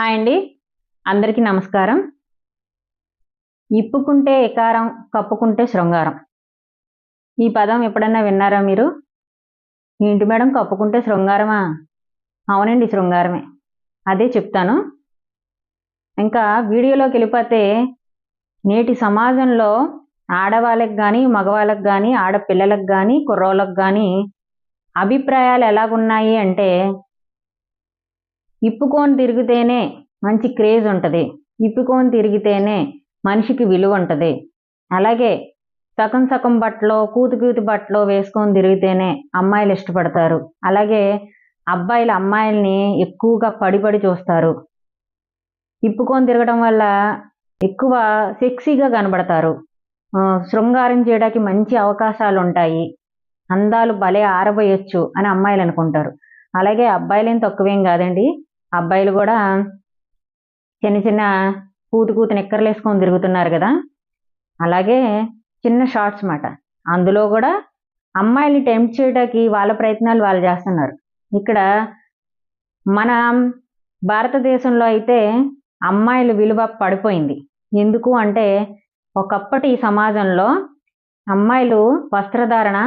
Hi అండి. అందరికీ నమస్కారం. ఇప్పుకుంటే ఎకారం కప్పుకుంటే శృంగారం. ఈ పదం ఎప్పుడన్నా విన్నారా మీరు? ఏంటి మేడం కప్పుకుంటే శృంగారమా? అవునండి శృంగారమే. అదే చెప్తాను. ఇంకా వీడియోలోకి వెళ్ళిపోతే నేటి సమాజంలో ఆడవాళ్ళకి కానీ మగవాళ్ళకి కానీ ఆడపిల్లలకు కానీ కుర్రోళ్ళకి కానీ అభిప్రాయాలు ఎలాగున్నాయి అంటే ఇప్పుకొని తిరిగితేనే మంచి క్రేజ్ ఉంటుంది. ఇప్పుకొని తిరిగితేనే మనిషికి విలువ ఉంటుంది. అలాగే సగం సగం బట్టలో కూతు కూతు బట్టలో వేసుకొని తిరిగితేనే అమ్మాయిలు ఇష్టపడతారు. అలాగే అబ్బాయిలు అమ్మాయిల్ని ఎక్కువగా పడిపడి చూస్తారు. ఇప్పుకొని తిరగడం వల్ల ఎక్కువ సెక్సీగా కనబడతారు. శృంగారం చేయడానికి మంచి అవకాశాలు ఉంటాయి అందాలు భలే ఆరబోయొచ్చు అని అమ్మాయిలు అనుకుంటారు అలాగే అబ్బాయిలేం తక్కువేం కాదండి. అబ్బాయిలు కూడా చిన్న చిన్న కూతు కూతు నిక్కర్లు వేసుకొని తిరుగుతున్నారు కదా. అలాగే చిన్న షార్ట్స్ మాట అందులో కూడా అమ్మాయిల్ని టెంప్ట్ చేయడానికి వాళ్ళ ప్రయత్నాలు వాళ్ళు చేస్తున్నారు. ఇక్కడ మన భారతదేశంలో అయితే అమ్మాయిల విలువ పడిపోయింది. ఎందుకు అంటే ఒకప్పటి సమాజంలో అమ్మాయిలు వస్త్రధారణ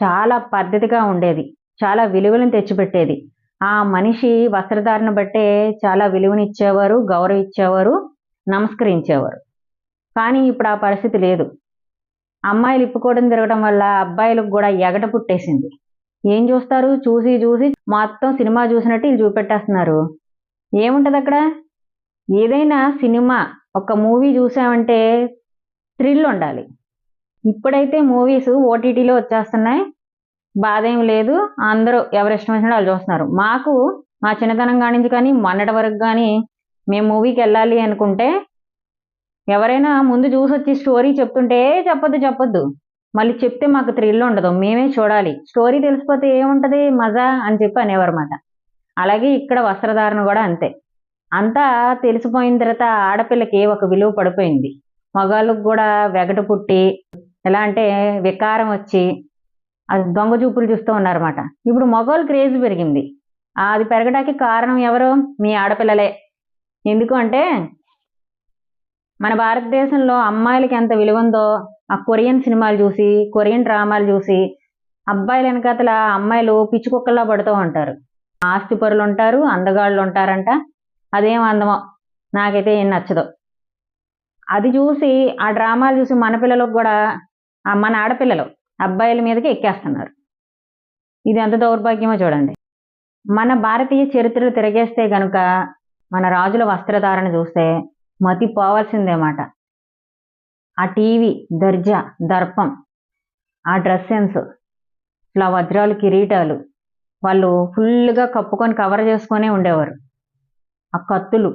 చాలా పద్ధతిగా ఉండేది. చాలా విలువలను తెచ్చిపెట్టేది. ఆ మనిషి వస్త్రధారణ బట్టే చాలా విలువనిచ్చేవారు గౌరవించేవారు నమస్కరించేవారు. కానీ ఇప్పుడు ఆ పరిస్థితి లేదు. అమ్మాయిలు ఇప్పుకోవడం తిరగడం వల్ల అబ్బాయిలకు కూడా ఎగట పుట్టేసింది. ఏం చూస్తారు? చూసి చూసి మొత్తం సినిమా చూసినట్టు వీళ్ళు చూపెట్టేస్తున్నారు. ఏముంటది అక్కడ? ఏదైనా సినిమా ఒక మూవీ చూసామంటే థ్రిల్ ఉండాలి. ఇప్పుడైతే మూవీస్ ఓటీటీలో వచ్చేస్తున్నాయి. బాధ ఏం లేదు. అందరూ ఎవరు ఇష్టం వచ్చినా వాళ్ళు చూస్తున్నారు. మాకు మా చిన్నతనం కానించి కానీ మొన్నటి వరకు కానీ మేము మూవీకి వెళ్ళాలి అనుకుంటే ఎవరైనా ముందు చూసి వచ్చి స్టోరీ చెప్తుంటే చెప్పొద్దు చెప్పొద్దు. మళ్ళీ చెప్తే మాకు థ్రిల్ ఉండదు. మేమే చూడాలి. స్టోరీ తెలిసిపోతే ఏముంటది? మజా అని చెప్పి అనేవారన్నమాట. అలాగే ఇక్కడ వస్త్రధారణ కూడా అంతే. అంతా తెలిసిపోయిన తర్వాత ఆడపిల్లకి ఒక విలువ పడిపోయింది. మగాళ్ళకు కూడా వెగట పుట్టి ఎలా అంటే వికారం వచ్చి అది దొంగ చూపులు చూస్తూ ఉన్నారన్నమాట. ఇప్పుడు మగవాళ్ళు క్రేజ్ పెరిగింది. అది పెరగడానికి కారణం ఎవరు? మీ ఆడపిల్లలే. ఎందుకు అంటే మన భారతదేశంలో అమ్మాయిలకి ఎంత విలువ ఉందో ఆ కొరియన్ సినిమాలు చూసి కొరియన్ డ్రామాలు చూసి అబ్బాయిల వెనకాతల అమ్మాయిలు పిచ్చి కుక్కల్లా పడుతూ ఉంటారు. ఆస్తి పరులు ఉంటారు అందగాళ్ళు ఉంటారంట. అదేం అందమో నాకైతే ఏం నచ్చదు. అది చూసి ఆ డ్రామాలు చూసి మన పిల్లలకు కూడా మన ఆడపిల్లలు అబ్బాయిల మీదకి ఎక్కేస్తున్నారు. ఇది ఎంత దౌర్భాగ్యమో చూడండి. మన భారతీయ చరిత్రలు తిరగేస్తే గనుక మన రాజుల వస్త్రధారణ చూస్తే మతి పోవాల్సిందేమాట ఆ టీవీ దర్జా దర్పం ఆ డ్రెస్ సెన్స్ ఇట్లా వజ్రాలు కిరీటాలు వాళ్ళు ఫుల్గా కప్పుకొని కవర్ చేసుకొనే ఉండేవారు. ఆ కత్తులు.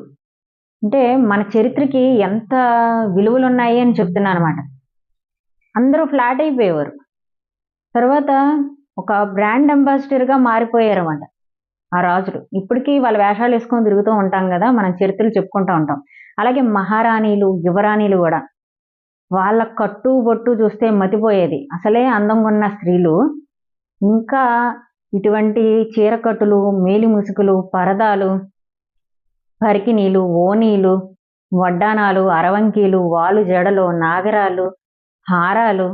అంటే మన చరిత్రకి ఎంత విలువలు ఉన్నాయి అని చెప్తున్నా అనమాట అందరూ ఫ్లాట్ అయిపోయేవారు. తర్వాత ఒక బ్రాండ్ అంబాసిడర్గా మారిపోయారు అనమాట ఆ రాజులు. ఇప్పటికీ వాళ్ళ వేషాలు వేసుకొని తిరుగుతూ ఉంటాం కదా మనం చరిత్రలు చెప్పుకుంటూ ఉంటాం. అలాగే మహారాణీలు యువరాణీలు కూడా. వాళ్ళ కట్టు బొట్టు చూస్తే మతిపోయేది. అసలే అందంగా ఉన్న స్త్రీలు ఇంకా ఇటువంటి చీరకట్టులు మేలి ముసుగులు పరదాలు పరికినీలు ఓనీలు వడ్డానాలు అరవంకీలు వాలు జడలు నాగరాలు హారాలు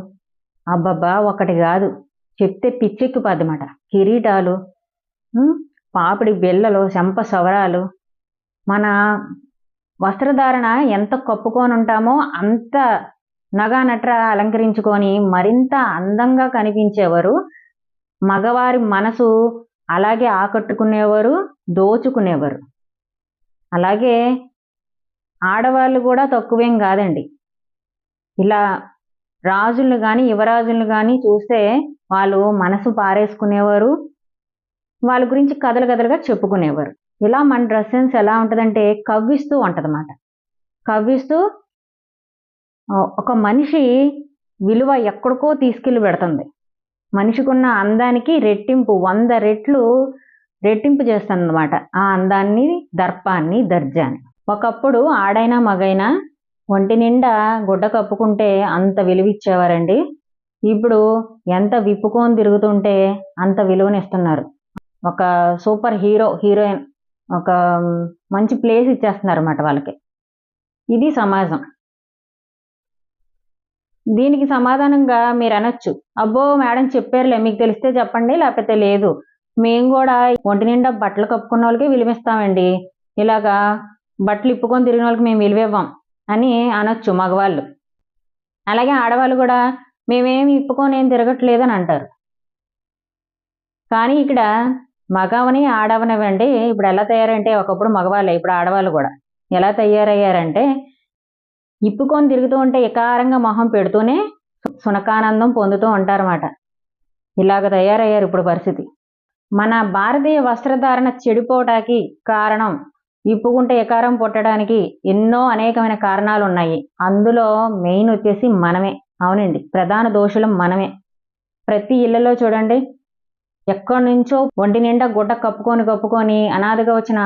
అబ్బబ్బా ఒకటి కాదు. చెప్తే పిచ్చెక్కిపోద్దన్నమాట కిరీటాలు పాపిడి బిళ్ళలు చెంప సవరాలు మన వస్త్రధారణ ఎంత కప్పుకొని ఉంటామో అంత నగానట్ర అలంకరించుకొని మరింత అందంగా కనిపించేవారు. మగవారి మనసు అలాగే ఆకట్టుకునేవారు దోచుకునేవారు. అలాగే ఆడవాళ్ళు కూడా తక్కువేం కాదండి. ఇలా రాజులను కానీ యువరాజులను కానీ చూస్తే వాళ్ళు మనసు పారేసుకునేవారు. వాళ్ళ గురించి కథలు కథలుగా చెప్పుకునేవారు. ఇలా మన డ్రెస్ సెన్స్ ఎలా ఉంటుందంటే కవ్విస్తూ ఉంటుందన్నమాట. కవ్విస్తూ ఒక మనిషి విలువ ఎక్కడికో తీసుకెళ్ళి పెడుతుంది. మనిషికున్న అందానికి రెట్టింపు వంద రెట్లు రెట్టింపు చేస్తుంది అనమాట ఆ అందాన్ని దర్పాన్ని దర్జాన్ని ఒకప్పుడు ఆడైనా మగైనా ఒంటి నిండా గుడ్డ కప్పుకుంటే అంత విలువిచ్చేవారండి. ఇప్పుడు ఎంత విప్పుకొని తిరుగుతుంటే అంత విలువనిస్తున్నారు. ఒక సూపర్ హీరో హీరోయిన్ ఒక మంచి ప్లేస్ ఇచ్చేస్తున్నారు అన్నమాట వాళ్ళకి. ఇది సమాజం. దీనికి సమాధానంగా మీరు అనొచ్చు. అబ్బో మేడం చెప్పారులే మీకు తెలిస్తే చెప్పండి లేకపోతే లేదు. మేము కూడా ఒంటి నిండా బట్టలు కప్పుకున్న వాళ్ళకి విలువిస్తామండి. ఇలాగా బట్టలు ఇప్పుకొని తిరిగిన వాళ్ళకి మేము విలువివ్వం. అని అనొచ్చు మగవాళ్ళు. అలాగే ఆడవాళ్ళు కూడా మేమేమి ఇప్పుకొని ఏం తిరగట్లేదు అని అంటారు. కానీ ఇక్కడ మగవని ఆడవనివ్వండి ఇప్పుడు ఎలా తయారంటే ఒకప్పుడు మగవాళ్ళే ఇప్పుడు ఆడవాళ్ళు కూడా ఎలా తయారయ్యారంటే ఇప్పుకొని తిరుగుతూ ఉంటే ఎకారంగా మొహం పెడుతూనే సునకానందం పొందుతూ ఉంటారన్నమాట. ఇలాగ తయారయ్యారు ఇప్పుడు పరిస్థితి. మన భారతీయ వస్త్రధారణ చెడిపోవటానికి కారణం ఇప్పుకుంటే ఎకారం పుట్టడానికి ఎన్నో అనేకమైన కారణాలు ఉన్నాయి అందులో మెయిన్ వచ్చేసి మనమే. అవునండి. ప్రధాన దోషులం మనమే. ప్రతి ఇళ్ళలో చూడండి. ఎక్కడి నుంచో ఒంటి నిండా గుడ్డ కప్పుకొని కప్పుకొని అనాథగా వచ్చిన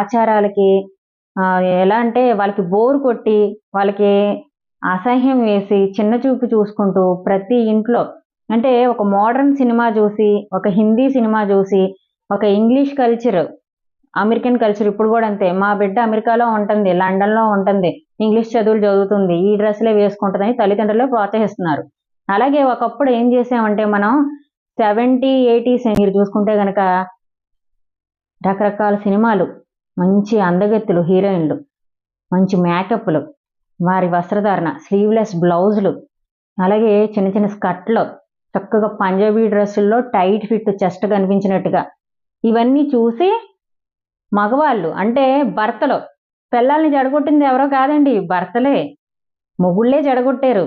ఆచారాలకి ఎలా అంటే వాళ్ళకి బోరు కొట్టి వాళ్ళకి అసహ్యం వేసి చిన్న చూపు చూసుకుంటూ ప్రతి ఇంట్లో అంటే ఒక మోడర్న్ సినిమా చూసి ఒక హిందీ సినిమా చూసి ఒక ఇంగ్లీష్ కల్చర్ అమెరికన్ కల్చర్ ఇప్పుడు కూడా అంతే. మా బిడ్డ అమెరికాలో ఉంటుంది లండన్లో ఉంటుంది ఇంగ్లీష్ చదువులు చదువుతుంది ఈ డ్రెస్లే వేసుకుంటుందని తల్లిదండ్రులు ప్రోత్సహిస్తున్నారు. అలాగే ఒకప్పుడు ఏం చేసామంటే మనం సెవెంటీ ఎయిటీస్ మీరు చూసుకుంటే కనుక రకరకాల సినిమాలు మంచి అందగత్తులు హీరోయిన్లు మంచి మేకప్లు వారి వస్త్రధారణ స్లీవ్లెస్ బ్లౌజులు అలాగే చిన్న చిన్న స్కర్ట్లు చక్కగా పంజాబీ డ్రెస్సుల్లో టైట్ ఫిట్ చెస్ట్ కనిపించినట్టుగా ఇవన్నీ చూసి మగవాళ్ళు అంటే భర్తలు. పిల్లల్ని జడగొట్టింది ఎవరో కాదండి భర్తలే. మొగుళ్ళే జడగొట్టారు.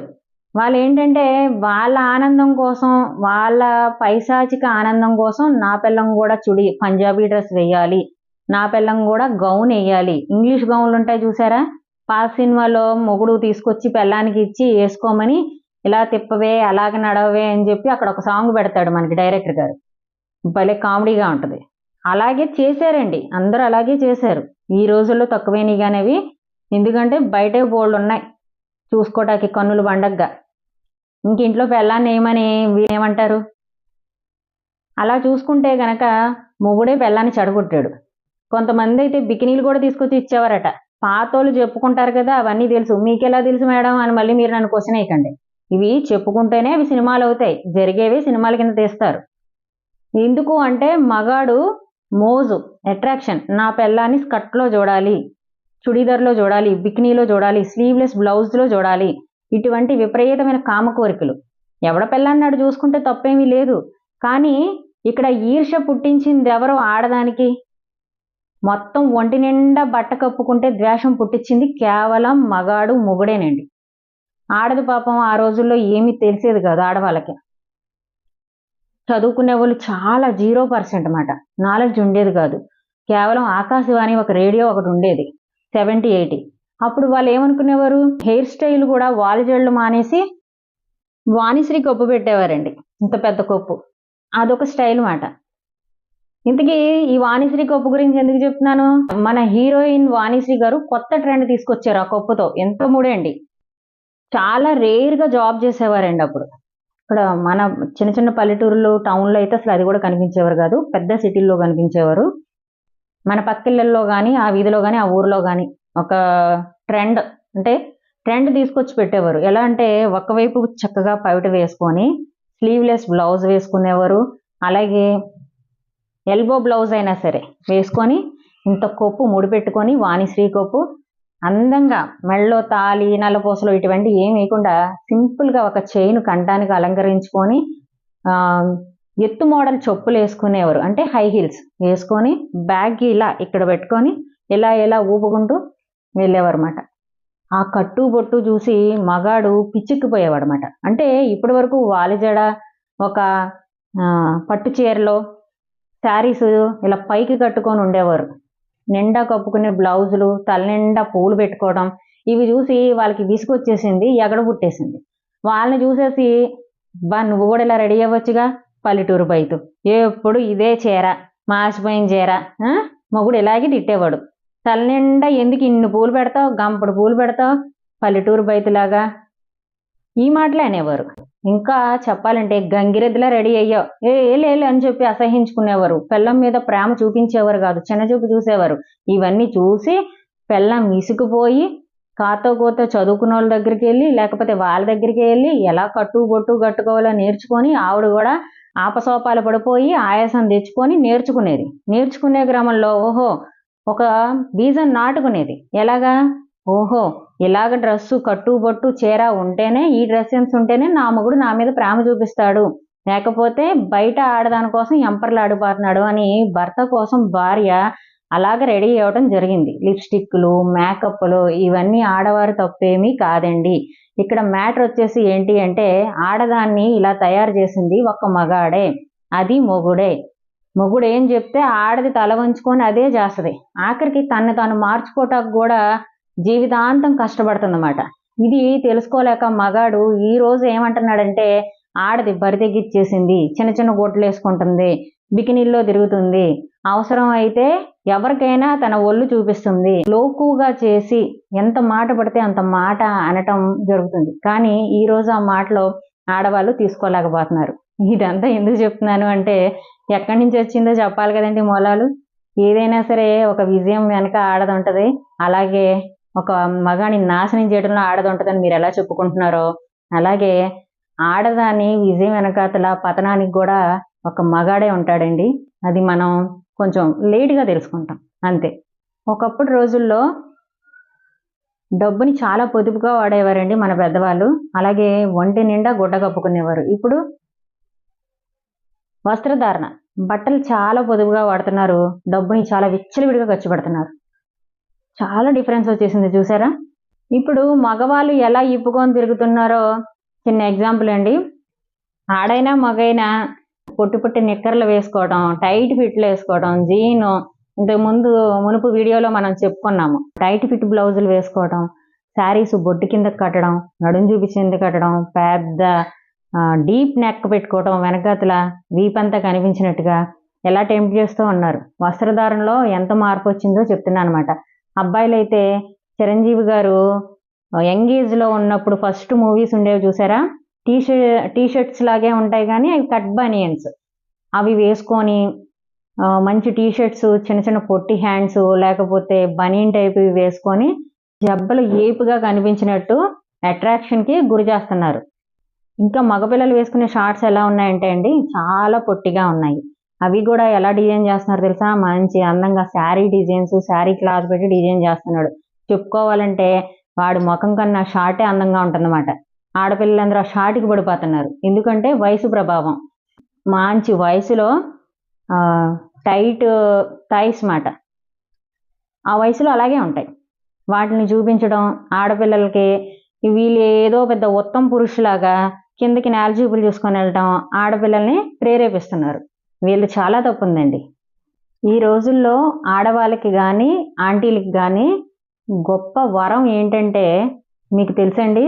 వాళ్ళు ఏంటంటే వాళ్ళ ఆనందం కోసం వాళ్ళ పైశాచిక ఆనందం కోసం నా పిల్లం కూడా చుడి పంజాబీ డ్రెస్ వేయాలి. నా పిల్లం కూడా గౌన్ వేయాలి. ఇంగ్లీష్ గౌన్లు ఉంటాయి చూసారా? పాత సినిమాలో మొగుడు తీసుకొచ్చి పిల్లానికి ఇచ్చి వేసుకోమని ఇలా తిప్పవే అలాగ నడవే అని చెప్పి అక్కడ ఒక సాంగ్ పెడతాడు మనకి డైరెక్టర్ గారు. భలే కామెడీగా ఉంటుంది. అలాగే చేశారండి. అందరూ అలాగే చేశారు. ఈ రోజుల్లో తక్కువేనిగానేవి ఎందుకంటే బయటే బోళ్ళు ఉన్నాయి. చూసుకోవటానికి కన్నులు పండగగా ఇంక ఇంట్లో పెళ్ళాన్ని ఏమని వీళ్ళేమంటారు అలా చూసుకుంటే గనక మొగుడే పెళ్ళాన్ని చెడగొట్టాడు. కొంతమంది అయితే బికినీలు కూడా తీసుకొచ్చి ఇచ్చేవారట. పాతోళ్ళు చెప్పుకుంటారు కదా అవన్నీ తెలుసు. మీకెలా తెలుసు మేడం? అని మళ్ళీ మీరు నన్ను క్వశ్చన్ వేయకండి. ఇవి చెప్పుకుంటేనే అవి సినిమాలు అవుతాయి. జరిగేవి సినిమాల కింద తీస్తారు. ఎందుకు అంటే మగాడు మోజు అట్రాక్షన్ నా పెళ్ళాన్ని స్కర్ట్లో చూడాలి చుడీదర్లో చూడాలి బికినీలో చూడాలి స్లీవ్లెస్ బ్లౌజ్లో చూడాలి ఇటువంటి విపరీతమైన కామ కోరికలు ఎవడ పెళ్ళాన్నాడు చూసుకుంటే తప్పేమీ లేదు. కానీ ఇక్కడ ఈర్ష పుట్టించింది ఎవరో ఆడదానికి? మొత్తం ఒంటి నిండా బట్ట కప్పుకుంటే ద్వేషం పుట్టించింది కేవలం మగాడు మొగుడేనండి. ఆడది పాపం ఆ రోజుల్లో ఏమీ తెలిసేది కాదు ఆడవాళ్ళకి. చదువుకునే వాళ్ళు చాలా జీరో పర్సెంట్ అన్నమాట. నాలెడ్జ్ ఉండేది కాదు. కేవలం ఆకాశవాణి ఒక రేడియో ఒకటి ఉండేది. Seventy eighty. అప్పుడు వాళ్ళు ఏమనుకునేవారు? హెయిర్ స్టైల్ కూడా వాలిజళ్ళు మానేసి వాణిశ్రీ కొప్పు పెట్టేవారండి. ఇంత పెద్ద కొప్పు. అదొక స్టైల్ మాట ఇంతకీ ఈ వాణిశ్రీ కొప్పు గురించి ఎందుకు చెప్తున్నాను? మన హీరోయిన్ వాణిశ్రీ గారు కొత్త ట్రెండ్ తీసుకొచ్చారు ఆ కొప్పుతో. ఎంత మూడేండి? చాలా రేర్గా జాబ్ చేసేవారండి అప్పుడు. ఇక్కడ మన చిన్న చిన్న పల్లెటూరులో టౌన్లో అయితే అసలు అది కూడా కనిపించేవారు కాదు. పెద్ద సిటీల్లో కనిపించేవారు. మన పక్కిళ్ళల్లో కానీ ఆ వీధిలో కానీ ఆ ఊరిలో కానీ ఒక ట్రెండ్ అంటే ట్రెండ్ తీసుకొచ్చి పెట్టేవారు. ఎలా అంటే ఒకవైపు చక్కగా పవిట వేసుకొని స్లీవ్లెస్ బ్లౌజ్ వేసుకునేవారు. అలాగే ఎల్బో బ్లౌజ్ అయినా సరే వేసుకొని ఇంత కొప్పు ముడిపెట్టుకొని వాణిశ్రీ కొప్పు అందంగా మెళ్ళో తాలి నల్లపూసలు ఇటువంటి ఏం వేయకుండా సింపుల్గా ఒక చైన్ కంఠానికి అలంకరించుకొని ఎత్తు మోడల్ చెప్పులు వేసుకునేవారు. అంటే హై హీల్స్ వేసుకొని బ్యాగ్ ఇలా ఇక్కడ పెట్టుకొని ఇలా ఇలా ఊపుకుంటూ వెళ్ళేవారు అనమాట ఆ కట్టు బొట్టు చూసి మగాడు పిచ్చెక్కిపోయేవాడు అనమాట అంటే ఇప్పటి వరకు వాలిజడ ఒక పట్టు చీరలో శారీస్ ఇలా పైకి కట్టుకొని ఉండేవారు. నిండా కప్పుకునే బ్లౌజులు తల నిండా పూలు పెట్టుకోవడం ఇవి చూసి వాళ్ళకి విసుగొచ్చేసింది ఎగడ పుట్టేసింది. వాళ్ళని చూసేసి బా నువ్వు కూడా ఇలా రెడీ అవ్వచ్చుగా పల్లెటూరు బయట. ఎప్పుడు ఇదే చీర మాసిపోయిన చీర మొగుడు ఇలాగే తిట్టేవాడు. తల నిండా ఎందుకు ఇన్ని పూలు పెడతావు గంపడు పూలు పెడతావు పల్లెటూరు బయటలాగా? ఈ మాటలే అనేవారు. ఇంకా చెప్పాలంటే గంగిరెద్దులా రెడీ అయ్యావు. ఏ ఏలేలు అని చెప్పి అసహించుకునేవారు. పెళ్ళం మీద ప్రేమ చూపించేవారు కాదు చిన్నచూపు చూసేవారు. ఇవన్నీ చూసి పెళ్ళం విసుకుపోయి కాతో కోతో చదువుకున్న వాళ్ళ దగ్గరికి వెళ్ళి లేకపోతే వాళ్ళ దగ్గరికి వెళ్ళి ఎలా కట్టు బొట్టు కట్టుకోవాలో నేర్చుకొని ఆవిడ కూడా ఆపసోపాలు పడిపోయి ఆయాసం తెచ్చుకొని నేర్చుకునేది. నేర్చుకునే క్రమంలో ఓహో ఒక బీజం నాటుకునేది. ఎలాగా? ఓహో ఇలాగ డ్రెస్సు కట్టుబొట్టు చీర ఉంటేనే ఈ డ్రెస్ సెన్స్ ఉంటేనే నా మొగుడు నా మీద ప్రేమ చూపిస్తాడు. లేకపోతే బయట ఆడదాని కోసం ఎంపర్లు ఆడిపోతున్నాడు అని భర్త కోసం భార్య అలాగ రెడీ అవ్వడం జరిగింది. లిప్స్టిక్లు మేకప్లు ఇవన్నీ ఆడవారు తప్పేమీ కాదండి. ఇక్కడ మ్యాటర్ వచ్చేసి ఏంటి అంటే ఆడదాన్ని ఇలా తయారు చేసింది ఒక్క మగాడే అది మొగుడే. మొగుడు ఏం చెప్తే ఆడది తల వంచుకొని అదే చేస్తుంది. ఆఖరికి తను తాను మార్చుకోవటానికి కూడా జీవితాంతం కష్టపడుతుందన్నమాట. ఇది తెలుసుకోలేక మగాడు ఈ రోజు ఏమంటున్నాడంటే ఆడది బరితెగిచ్చేసింది చిన్న చిన్న గోట్లు వేసుకుంటుంది బికినీల్లో తిరుగుతుంది. అవసరం అయితే ఎవరికైనా తన ఒళ్ళు చూపిస్తుంది. లోకుగా చేసి ఎంత మాట పడితే అంత మాట అనటం జరుగుతుంది. కానీ ఈ రోజు ఆ మాటలో ఆడవాళ్ళు తీసుకోలేకపోతున్నారు. ఇదంతా ఎందుకు చెప్తున్నాను అంటే ఎక్కడి నుంచి వచ్చిందో చెప్పాలి కదండి మూలాలు. ఏదైనా సరే ఒక విజయం వెనక ఆడది అలాగే ఒక మగాని నాశనం చేయడంలో ఆడది ఉంటుందని మీరు ఎలా చెప్పుకుంటున్నారో అలాగే ఆడదాని విజయం వెనకాతల పతనానికి కూడా ఒక మగాడే ఉంటాడండి. అది మనం కొంచెం లేటుగా తెలుసుకుంటాం. అంతే. ఒకప్పుడు రోజుల్లో డబ్బుని చాలా పొదుపుగా వాడేవారండి మన పెద్దవాళ్ళు. అలాగే ఒంటి నిండా గుడ్డ కప్పుకునేవారు. ఇప్పుడు వస్త్రధారణ. బట్టలు చాలా పొదుపుగా వాడుతున్నారు. డబ్బుని చాలా విచ్చలవిడిగా ఖర్చు పెడుతున్నారు. చాలా డిఫరెన్స్ వచ్చేసింది చూసారా? ఇప్పుడు మగవాళ్ళు ఎలా ఇప్పుకొని తిరుగుతున్నారో చిన్న ఎగ్జాంపుల్ అండి. ఆడైనా మగైనా పొట్టి పొట్టి నిక్కర్లు వేసుకోవడం టైట్ ఫిట్లు వేసుకోవడం జీను ఇంతకు ముందు మునుపు వీడియోలో మనం చెప్పుకున్నాము. టైట్ ఫిట్ బ్లౌజులు వేసుకోవడం శారీస్ బొట్టు కింద కట్టడం నడుం చూపించింది కట్టడం పెద్ద డీప్ నెక్ పెట్టుకోవడం వెనకాతల వీపంతా కనిపించినట్టుగా ఎలా టెంప్ట్ చేస్తూ ఉన్నారు. వస్త్రధారణలో ఎంత మార్పు వచ్చిందో చెప్తున్నా అనమాట అబ్బాయిలు అయితే చిరంజీవి గారు యంగ్ ఏజ్లో ఉన్నప్పుడు ఫస్ట్ మూవీస్ ఉండేవి చూసారా? టీ టీ షర్ట్స్ లాగే ఉంటాయి కానీ అవి కట్ బనియన్స్. అవి వేసుకొని మంచి టీ షర్ట్స్ చిన్న చిన్న పొట్టి హ్యాండ్స్ లేకపోతే బనీన్ టైప్ వేసుకొని జబ్బలు ఏపుగా కనిపించినట్టు అట్రాక్షన్కి కి గురి చేస్తున్నారు. ఇంకా మగపిల్లలు వేసుకునే షార్ట్స్ ఎలా ఉన్నాయంటే అండి చాలా పొట్టిగా ఉన్నాయి. అవి కూడా ఎలా డిజైన్ చేస్తున్నారు తెలుసా? మంచి అందంగా శారీ డిజైన్స్ శారీ క్లాత్ పెట్టి డిజైన్ చేస్తున్నాడు. చెప్పుకోవాలంటే వాడి ముఖం కన్నా షార్టే అందంగా ఉంటుందన్నమాట. ఆడపిల్లలందరూ ఆ షార్ట్కి పడిపోతున్నారు. ఎందుకంటే వయసు ప్రభావం. మంచి వయసులో టైట్ టైస్ మాట. ఆ వయసులో అలాగే ఉంటాయి. వాటిని చూపించడం ఆడపిల్లలకి వీళ్ళు ఏదో పెద్ద ఉత్తమ పురుషులాగా కిందకి నేల చూపులు చూసుకొని వెళ్ళటం ఆడపిల్లల్ని ప్రేరేపిస్తున్నారు. వీళ్ళు చాలా తప్పు ఉందండి ఈ రోజుల్లో ఆడవాళ్ళకి కానీ ఆంటీలకి కానీ గొప్ప వరం ఏంటంటే మీకు తెలుసండి?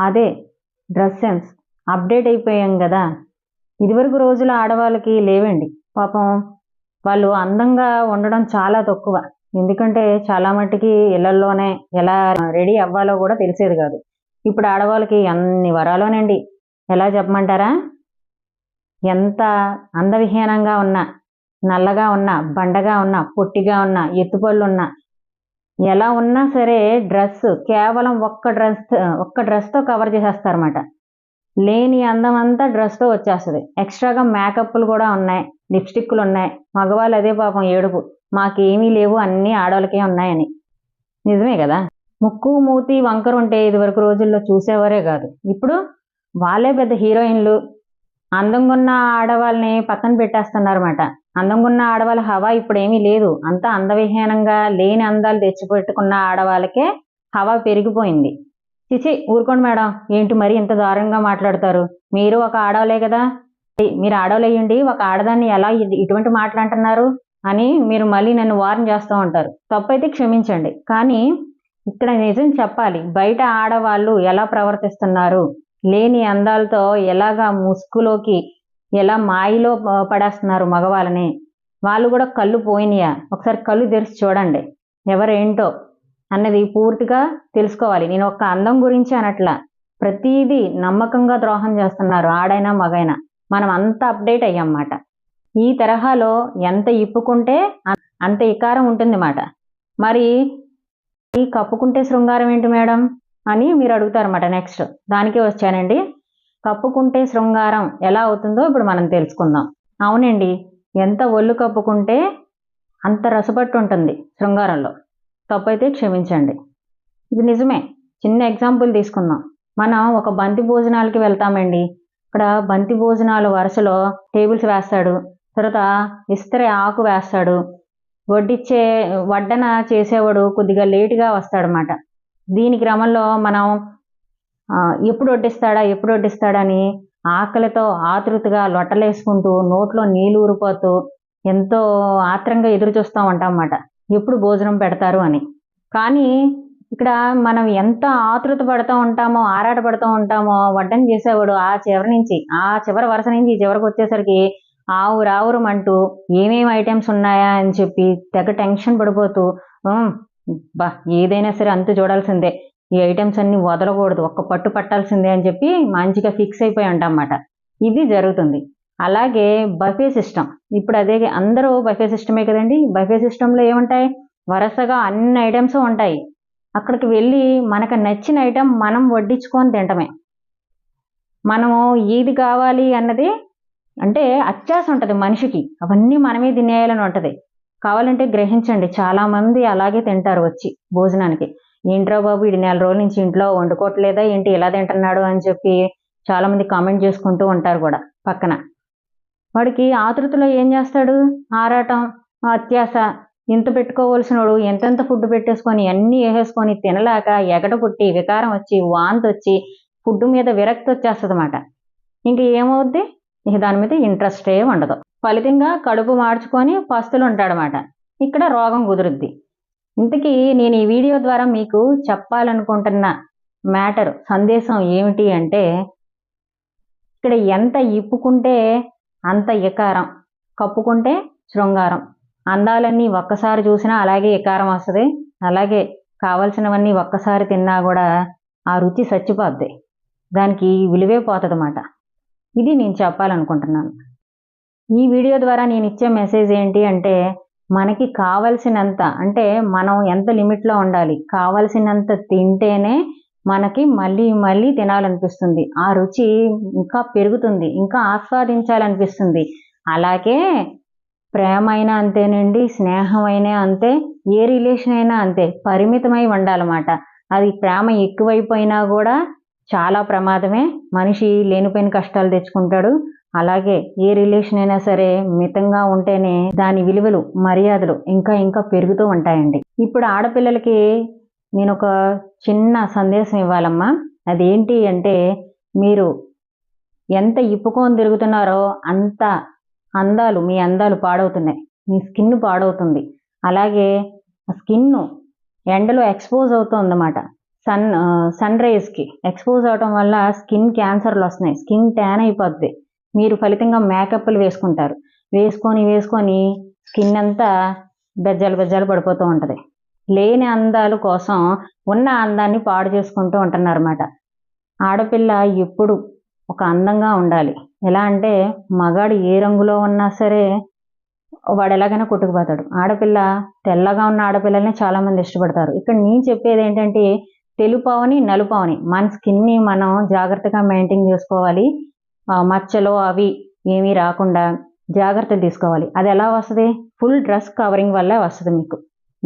అదే డ్రెస్ సెన్స్. అప్డేట్ అయిపోయాం కదా. ఇదివరకు రోజుల ఆడవాళ్ళకి లేవండి. పాపం వాళ్ళు అందంగా ఉండడం చాలా తక్కువ. ఎందుకంటే చాలా మట్టుకి ఇళ్ళలోనే ఎలా రెడీ అవ్వాలో కూడా తెలిసేది కాదు. ఇప్పుడు ఆడవాళ్ళకి అన్ని వరాలోనండి. ఎలా చెప్పమంటారా? ఎంత అందవిహీనంగా ఉన్నా నల్లగా ఉన్నా బండగా ఉన్నా పొట్టిగా ఉన్నా ఎత్తుపళ్ళు ఉన్నా ఎలా ఉన్నా సరే డ్రెస్ కేవలం ఒక్క డ్రెస్ ఒక్క డ్రెస్తో కవర్ చేసేస్తారన్నమాట. లేని అందం అంతా డ్రెస్తో వచ్చేస్తుంది. ఎక్స్ట్రాగా మేకప్లు కూడా ఉన్నాయి లిప్స్టిక్లు ఉన్నాయి. మగవాళ్ళు అదే పాపం ఏడుపు. మాకేమీ లేవు అన్నీ ఆడవాళ్ళకే ఉన్నాయని. నిజమే కదా? ముక్కు మూతి వంకరు ఉంటే ఇదివరకు రోజుల్లో చూసేవారే కాదు. ఇప్పుడు వాళ్ళే పెద్ద హీరోయిన్లు అందంగా ఉన్న ఆడవాళ్ళని పక్కన పెట్టేస్తున్నారన్నమాట. అందంగా ఉన్న ఆడవాళ్ళ హవా ఇప్పుడు ఏమీ లేదు. అంతా అందవిహీనంగా లేని అందాలు తెచ్చిపెట్టుకున్న ఆడవాళ్ళకే హవా పెరిగిపోయింది. చిచి ఊరుకోండి మేడం. ఏంటి మరి ఇంత దారుణంగా మాట్లాడతారు? మీరు ఒక ఆడవాళ్ళే కదా. మీరు ఆడవాళ్ళయ్యండి ఒక ఆడదాన్ని ఎలా ఇటువంటి మాట్లాడుతున్నారు అని మీరు మళ్ళీ నన్ను వార్న్ చేస్తూ ఉంటారు. తప్పైతే క్షమించండి. కానీ ఇక్కడ నిజం చెప్పాలి. బయట ఆడవాళ్ళు ఎలా ప్రవర్తిస్తున్నారు? లేని అందాలతో ఎలాగా ముసుగులోకి ఎలా మాయలో పడేస్తున్నారు మగవాళ్ళని. వాళ్ళు కూడా కళ్ళు పోయినాయా. ఒకసారి కళ్ళు తెరిచి చూడండి. ఎవరేంటో అన్నది పూర్తిగా తెలుసుకోవాలి. నేను ఒక్క అందం గురించి అనట్లా. ప్రతిదీ నమ్మకంగా ద్రోహం చేస్తున్నారు ఆడైనా మగైనా. మనం అంత అప్డేట్ అయ్యామాట ఈ తరహాలో ఎంత ఇప్పుకుంటే అంత ఇకారం ఉంటుంది మాట మరి ఈ కప్పుకుంటే శృంగారం ఏంటి మేడం? అని మీరు అడుగుతారన్నమాట నెక్స్ట్ దానికే వచ్చానండి. కప్పుకుంటే శృంగారం ఎలా అవుతుందో ఇప్పుడు మనం తెలుసుకుందాం. అవునండి. ఎంత ఒళ్ళు కప్పుకుంటే అంత రసపట్టు ఉంటుంది శృంగారంలో. తప్పైతే క్షమించండి. ఇది నిజమే. చిన్న ఎగ్జాంపుల్ తీసుకుందాం. మనం ఒక బంతి భోజనాలకి వెళ్తామండి. ఇక్కడ బంతి భోజనాలు వరుసలో టేబుల్స్ వేస్తాడు. తర్వాత ఇస్త్రీ ఆకు వేస్తాడు. వడ్డిచ్చే వడ్డన చేసేవాడు కొద్దిగా లేటుగా వస్తాడనమాట దీని క్రమంలో మనం ఎప్పుడు వడ్డిస్తాడా ఎప్పుడు వడ్డిస్తాడని ఆకలితో ఆతృతగా లొట్టలేసుకుంటూ నోట్లో నీళ్ళు ఊరిపోతూ ఎంతో ఆత్రంగా ఎదురు చూస్తూ ఉంటాం అన్నమాట ఎప్పుడు భోజనం పెడతారు అని. కానీ ఇక్కడ మనం ఎంత ఆతృత పడుతూ ఉంటామో ఆరాట పడుతూ ఉంటామో వడ్డని చేసేవాడు ఆ చివరి నుంచి ఆ చివరి వరుస నుంచి చివరికి వచ్చేసరికి ఆవురావురం అంటూ ఏమేమి ఐటమ్స్ ఉన్నాయా అని చెప్పి తెగ టెన్షన్ పడిపోతూ బా ఏదైనా సరే అంత చూడాల్సిందే. ఈ ఐటమ్స్ అన్ని వదలకూడదు. ఒక్క పట్టు పట్టాల్సిందే అని చెప్పి మంచిగా ఫిక్స్ అయిపోయి ఉంటామన్నమాట ఇది జరుగుతుంది. అలాగే బఫే సిస్టమ్ ఇప్పుడు అదే అందరూ బఫే సిస్టమే కదండి? బఫే సిస్టంలో ఏముంటాయి? వరుసగా అన్ని ఐటమ్స్ ఉంటాయి. అక్కడికి వెళ్ళి మనకు నచ్చిన ఐటమ్ మనం వడ్డించుకొని తింటమే మనము ఏది కావాలి అన్నది అంటే అత్యాస ఉంటుంది మనిషికి. అవన్నీ మనమే తినేయాలని ఉంటుంది. కావాలంటే గ్రహించండి. చాలామంది అలాగే తింటారు వచ్చి భోజనానికి. ఏంట్రా బాబు ఇది నెల రోజుల నుంచి ఇంట్లో వండుకోవట్లేదా? ఏంటి ఇలా తింటున్నాడు? అని చెప్పి చాలామంది కామెంట్ చేసుకుంటూ ఉంటారు కూడా పక్కన. వాడికి ఆతృతలో ఏం చేస్తాడు? ఆరాటం అత్యాస ఇంత పెట్టుకోవలసినోడు ఎంతెంత ఫుడ్ పెట్టేసుకొని అన్నీ వేసేసుకొని తినలేక ఎగట పుట్టి వికారం వచ్చి వాంతి వచ్చి ఫుడ్ మీద విరక్తి వచ్చేస్తుంది అన్నమాట ఇంక ఏమవుద్ది? ఇక దాని మీద ఇంట్రెస్టే ఉండదు. ఫలితంగా కడుపు మార్చుకొని పస్తులు ఉంటాడనమాట ఇక్కడ రోగం కుదురుద్ది. ఇంతకీ నేను ఈ వీడియో ద్వారా మీకు చెప్పాలనుకుంటున్న మ్యాటర్ సందేశం ఏమిటి అంటే ఇక్కడ ఎంత ఇప్పుకుంటే అంత ఇకారం కప్పుకుంటే శృంగారం. అందాలన్నీ ఒక్కసారి చూసినా అలాగే ఇకారం వస్తుంది. అలాగే కావలసినవన్నీ ఒక్కసారి తిన్నా కూడా ఆ రుచి చచ్చిపోద్ది. దానికి విలువే పోతుంది ఇది నేను చెప్పాలనుకుంటున్నాను. ఈ వీడియో ద్వారా నేను ఇచ్చే మెసేజ్ ఏంటి అంటే మనకి కావలసినంత అంటే మనం ఎంత లిమిట్లో ఉండాలి కావలసినంత తింటేనే మనకి మళ్ళీ మళ్ళీ తినాలనిపిస్తుంది. ఆ రుచి ఇంకా పెరుగుతుంది ఇంకా ఆస్వాదించాలనిపిస్తుంది. అలాగే ప్రేమ అయినా అంతేనండి స్నేహం అయినా అంతే ఏ రిలేషన్ అయినా అంతే పరిమితమై ఉండాలన్నమాట. అది ప్రేమ ఎక్కువైపోయినా కూడా చాలా ప్రమాదమే. మనిషి లేనిపోయిన కష్టాలు తెచ్చుకుంటాడు అలాగే ఏ రిలేషన్ అయినా సరే మితంగా ఉంటేనే దాని విలువలు మర్యాదలు ఇంకా ఇంకా పెరుగుతూ ఉంటాయండి. ఇప్పుడు ఆడపిల్లలకి నేను ఒక చిన్న సందేశం ఇవ్వాలమ్మా. అదేంటి అంటే మీరు ఎంత ఇప్పుకొని తిరుగుతున్నారో అంత అందాలు మీ అందాలు పాడవుతున్నాయి. మీ స్కిన్ పాడవుతుంది. అలాగే స్కిన్ ఎండలో ఎక్స్పోజ్ అవుతుందన్నమాట. సన్ సన్ రేస్కి ఎక్స్పోజ్ అవడం వల్ల స్కిన్ క్యాన్సర్లు వస్తున్నాయి. స్కిన్ ట్యాన్ అయిపోద్ది. మీరు ఫలితంగా మేకప్లు వేసుకుంటారు. వేసుకొని వేసుకొని స్కిన్ అంతా బెజ్జాలు బెజ్జాలు పడిపోతూ ఉంటుంది. లేని అందాల కోసం ఉన్న అందాన్ని పాడు చేసుకుంటూ ఉంటున్నారన్నమాట. ఆడపిల్ల ఎప్పుడు ఒక అందంగా ఉండాలి. ఎలా అంటే మగాడు ఏ రంగులో ఉన్నా సరే వాడు ఎలాగైనా కొట్టుకుపోతాడు. ఆడపిల్ల తెల్లగా ఉన్న ఆడపిల్లల్ని చాలామంది ఇష్టపడతారు. ఇక్కడ నేను చెప్పేది ఏంటంటే తెలుపవని నలుపవని. మన స్కిన్ని మనం జాగ్రత్తగా మెయింటైన్ చేసుకోవాలి. మచ్చలు అవి ఏమీ రాకుండా జాగ్రత్తలు తీసుకోవాలి. అది ఎలా వస్తుంది? ఫుల్ డ్రెస్ కవరింగ్ వల్ల వస్తుంది మీకు.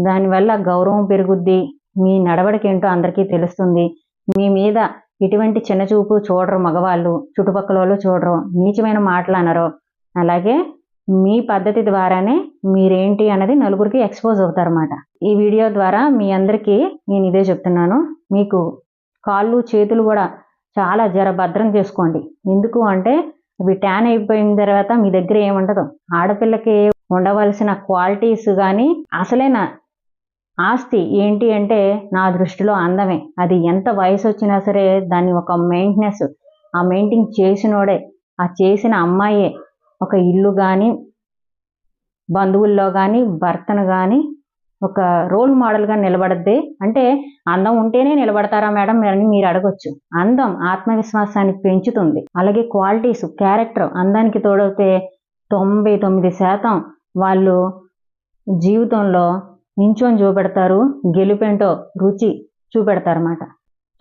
దానివల్ల గౌరవం పెరుగుద్ది. మీ నడవడికేంటో అందరికీ తెలుస్తుంది. మీ మీద ఎటువంటి చిన్న చూపు చూడరు మగవాళ్ళు. చుట్టుపక్కల వాళ్ళు చూడరు. నీచమైన మాటలు అనరు. అలాగే మీ పద్ధతి ద్వారానే మీరేంటి అన్నది నలుగురికి ఎక్స్పోజ్ అవుతారన్నమాట. ఈ వీడియో ద్వారా మీ అందరికీ నేను ఇదే చెప్తున్నాను. మీకు కాళ్ళు చేతులు కూడా చాలా జర భద్రం చేసుకోండి. ఎందుకు అంటే అవి ట్యాన్ అయిపోయిన తర్వాత మీ దగ్గర ఏముండదు. ఆడపిల్లకి ఉండవలసిన క్వాలిటీస్ కానీ అసలైన? ఆస్తి ఏంటి అంటే నా దృష్టిలో అందమే. అది ఎంత వయసు వచ్చినా సరే దాన్ని ఒక మెయింటెనెన్స్ ఆ మెయింటైన్ చేసినోడే. ఆ చేసిన అమ్మాయే ఒక ఇల్లు కానీ బంధువుల్లో కానీ భర్తను కానీ ఒక రోల్ మోడల్గా నిలబడద్ది. అంటే అందం ఉంటేనే నిలబడతారా మేడం అని మీరు అడగొచ్చు. అందం ఆత్మవిశ్వాసాన్ని పెంచుతుంది. అలాగే క్వాలిటీస్ క్యారెక్టర్ అందానికి తోడైతే తొంభై తొమ్మిది శాతం వాళ్ళు జీవితంలో నించొని చూపెడతారు గెలుపేంటో రుచి చూపెడతారన్నమాట.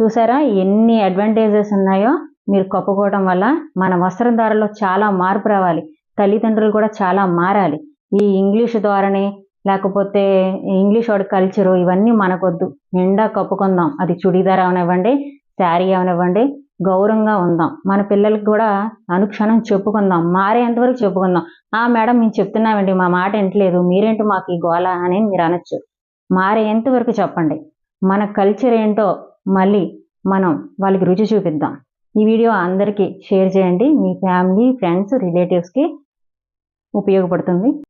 చూసారా ఎన్ని అడ్వాంటేజెస్ ఉన్నాయో మీరు కప్పుకోవడం వల్ల మన వస్త్రధారలో చాలా మార్పు రావాలి. తల్లిదండ్రులు కూడా చాలా మారాలి. ఈ ఇంగ్లీష్ ద్వారానే లేకపోతే ఇంగ్లీష్ వాడి కల్చరు ఇవన్నీ మనకొద్దు. నిండా కప్పుకుందాం. అది చుడీదార్ అవనివ్వండి శారీ అవనివ్వండి గౌరవంగా ఉందాం. మన పిల్లలకి కూడా అనుక్షణం చెప్పుకుందాం. మారేంతవరకు చెప్పుకుందాం. ఆ మేడం మేము చెప్తున్నామండి మా మాట వింటలేదు మీరేంటి మాకు ఈ గోల అని మీరు అనొచ్చు. మారేంతవరకు చెప్పండి. మన కల్చర్ ఏంటో మళ్ళీ మనం వాళ్ళకి రుచి చూపిద్దాం. ఈ వీడియో అందరికీ షేర్ చేయండి. మీ ఫ్యామిలీ ఫ్రెండ్స్ రిలేటివ్స్కి ఉపయోగపడుతుంది.